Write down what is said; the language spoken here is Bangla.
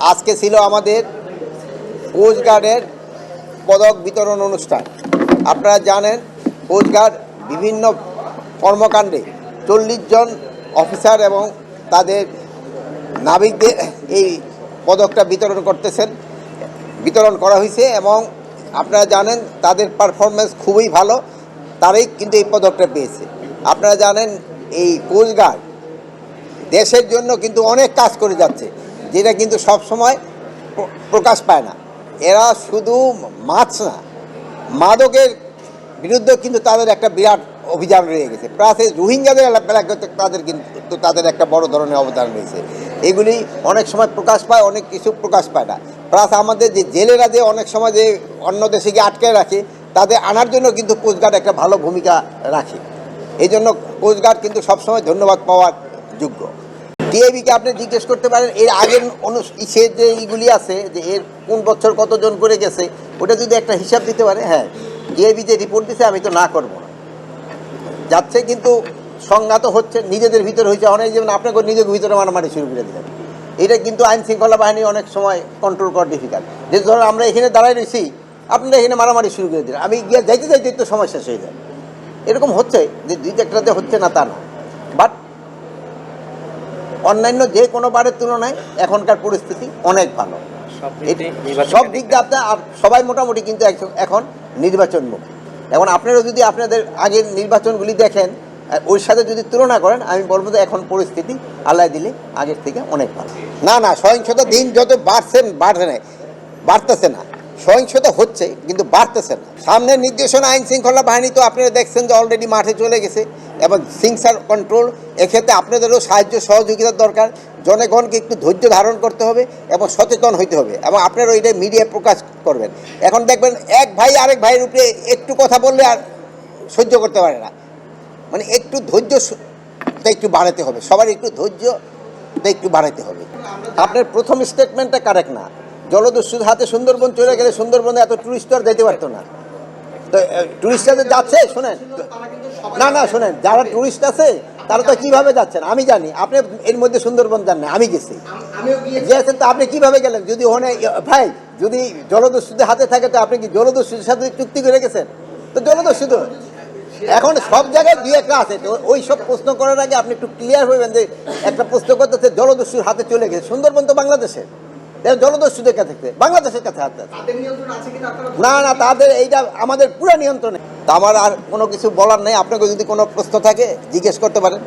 আজকে ছিল আমাদের কোস্টগার্ডের পদক বিতরণ অনুষ্ঠান। আপনারা জানেন কোস্টগার্ড বিভিন্ন কর্মকাণ্ডে চল্লিশ জন অফিসার এবং তাদের নাবিকদের এই পদকটা বিতরণ করতেছেন। বিতরণ করা হয়েছে এবং আপনারা জানেন, তাদের পারফরমেন্স খুবই ভালো। তারাই কিন্তু এই পদকটা পেয়েছে। আপনারা জানেন, এই কোস্টগার্ড দেশের জন্য কিন্তু অনেক কাজ করে যাচ্ছে। যেটা কিন্তু সব সময় প্রকাশ পায় না। এরা শুধু মাছ না, মাদকের বিরুদ্ধে কিন্তু তাদের একটা বিরাট অভিযান রয়ে গেছে। প্লাস এই রোহিঙ্গাদের তাদের কিন্তু তাদের একটা বড় ধরনের অবদান রয়েছে। এগুলি অনেক সময় প্রকাশ পায়, অনেক কিছু প্রকাশ পায় না। প্লাস আমাদের যে জেলেরা যে অনেক সময় যে অন্য দেশে গিয়ে আটকে রাখে, তাদের আনার জন্য কিন্তু কোস্টগার্ড একটা ভালো ভূমিকা রাখে। এই জন্য কোস্টগার্ড কিন্তু সবসময় ধন্যবাদ পাওয়ার যোগ্য। ডিএবিকে আপনি জিজ্ঞেস করতে পারেন, এর আগের অনু ইসের যে এইগুলি আছে, যে এর কোন বছর কতজন করে গেছে, ওটা যদি একটা হিসাব দিতে পারে হ্যাঁ ডিএবি যে রিপোর্ট দিছে, আমি তো না করব না। যাচ্ছে কিন্তু সংঘাত হচ্ছে, নিজেদের ভিতরে হয়েছে, অনেক যেমন আপনাকে নিজের ভিতরে মারামারি শুরু করে দিলেন। এটা কিন্তু আইন শৃঙ্খলা বাহিনী অনেক সময় কন্ট্রোল করা ডিফিকাল্ট যে ধরো আমরা এখানে দাঁড়াই রয়েছি, আপনারা এখানে মারামারি শুরু করে দিলেন। আমি গিয়ে যাইতে যাইতে তো সময় শেষ হয়ে যায়। এরকম হচ্ছে, যে দুই একটাতে হচ্ছে না তা না। বাট অন্যান্য যে কোনো বারের তুলনায় এখনকার পরিস্থিতি অনেক ভালো। সব দিক দিয়ে আপনার সবাই মোটামুটি কিন্তু এখন- নির্বাচনমুখ। এখন আপনারা যদি আপনাদের আগের নির্বাচনগুলি দেখেন আর ওর সাথে যদি তুলনা করেন আমি বলব যে এখন পরিস্থিতি আল্লাহ দিলে আগের থেকে অনেক ভালো। না না সহিংসতা দিন যত বাড়ছে বাড়ছে না। বাড়তেছে না। সহিংসতা হচ্ছে কিন্তু বাড়তেছে না। সামনের নির্দেশনা আইন শৃঙ্খলা বাহিনী তো আপনারা দেখছেন যে অলরেডি মাঠে চলে গেছে। এবং সিংসার কন্ট্রোল এক্ষেত্রে আপনাদেরও সাহায্য সহযোগিতার দরকার। জনগণকে একটু ধৈর্য ধারণ করতে হবে এবং সচেতন হইতে হবে এবং আপনারা ওইটা মিডিয়ায় প্রকাশ করবেন। এখন দেখবেন এক ভাই আরেক ভাইয়ের উপরে একটু কথা বললে আর সহ্য করতে পারে না। মানে একটু ধৈর্য একটু বাড়াতে হবে। সবার একটু ধৈর্যটা একটু বাড়াতে হবে। আপনার প্রথম স্টেটমেন্টটা কারেক্ট না। জলদস্যুর হাতে সুন্দরবন চলে গেলে সুন্দরবনে এত টুরিস্ট আর যেতে পারতো না। তো টুরিস্টরা যাচ্ছে শোনেন না না শোনেন যারা টুরিস্ট আছে তারা তো কীভাবে যাচ্ছেন? আমি জানি আপনি এর মধ্যে সুন্দরবন যান না আমি গেছি। গিয়েছেন তো আপনি কীভাবে গেলেন? যদি ওখানে ভাই যদি জলদস্যুদের হাতে থাকে তো আপনি কি জলদস্যুদের সাথে চুক্তি করে গেছেন? তো জলদস্যু তো এখন সব জায়গায় দুই একটা আছে তো ওই সব প্রশ্ন করার আগে আপনি একটু ক্লিয়ার হইবেন যে একটা প্রশ্ন করতেছে জলদস্যুর হাতে চলে গেছে। সুন্দরবন তো বাংলাদেশে জলদস্যুদের কাছে বাংলাদেশের কাছে হাতে না না তাদের এইটা আমাদের পুরো নিয়ন্ত্রণে। তা আমার আর কোনো কিছু বলার নেই আপনাকে যদি কোনো প্রশ্ন থাকে জিজ্ঞেস করতে পারেন।